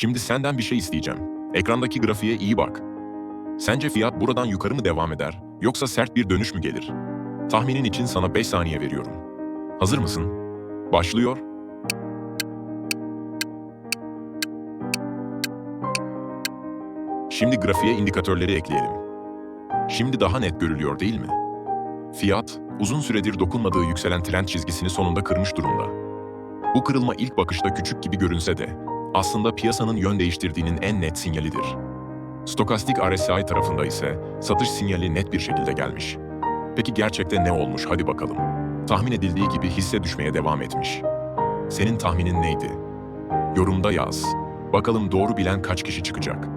Şimdi senden bir şey isteyeceğim. Ekrandaki grafiğe iyi bak. Sence fiyat buradan yukarı mı devam eder, yoksa sert bir dönüş mü gelir? Tahminin için sana 5 saniye veriyorum. Hazır mısın? Başlıyor. Şimdi grafiğe indikatörleri ekleyelim. Şimdi daha net görülüyor değil mi? Fiyat, uzun süredir dokunmadığı yükselen trend çizgisini sonunda kırmış durumda. Bu kırılma ilk bakışta küçük gibi görünse de aslında piyasanın yön değiştirdiğinin en net sinyalidir. Stokastik RSI tarafında ise satış sinyali net bir şekilde gelmiş. Peki gerçekte ne olmuş hadi bakalım. Tahmin edildiği gibi hisse düşmeye devam etmiş. Senin tahminin neydi? Yorumda yaz. Bakalım doğru bilen kaç kişi çıkacak.